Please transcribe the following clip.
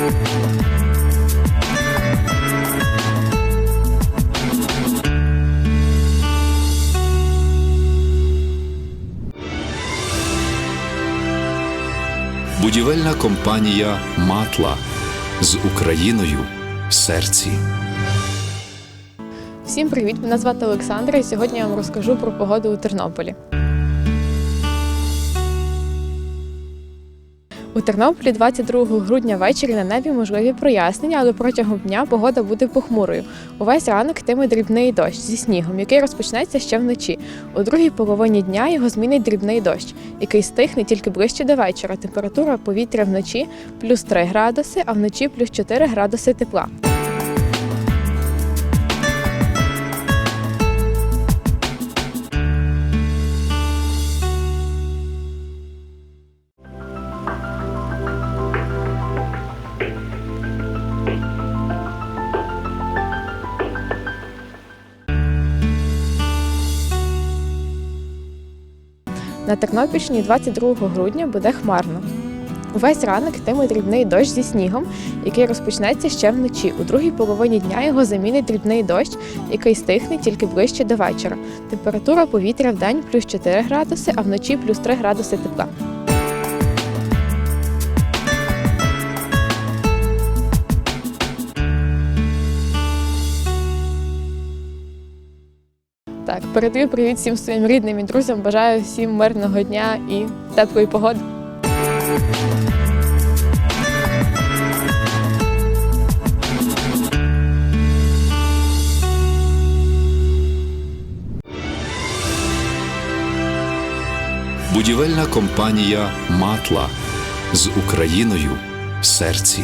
Будівельна компанія Матла з Україною в серці. Всім привіт! Мене звати Олександра, і сьогодні я вам розкажу про погоду у Тернополі. У Тернополі 22 грудня ввечері на небі можливі прояснення, але протягом дня погода буде похмурою. Увесь ранок йтиме дрібний дощ зі снігом, який розпочнеться ще вночі. У другій половині дня його змінить дрібний дощ, який стихне тільки ближче до вечора. Температура повітря вночі плюс 3 градуси, а вночі плюс 4 градуси тепла. На Тернопільщині 22 грудня буде хмарно. Увесь ранок йтиме дрібний дощ зі снігом, який розпочнеться ще вночі. У другій половині дня його замінить дрібний дощ, який стихне тільки ближче до вечора. Температура повітря в день плюс 4 градуси, а вночі плюс 3 градуси тепла. Так, передаю привіт всім своїм рідним і друзям. Бажаю всім мирного дня і теплої погоди. Будівельна компанія Матла з Україною в серці.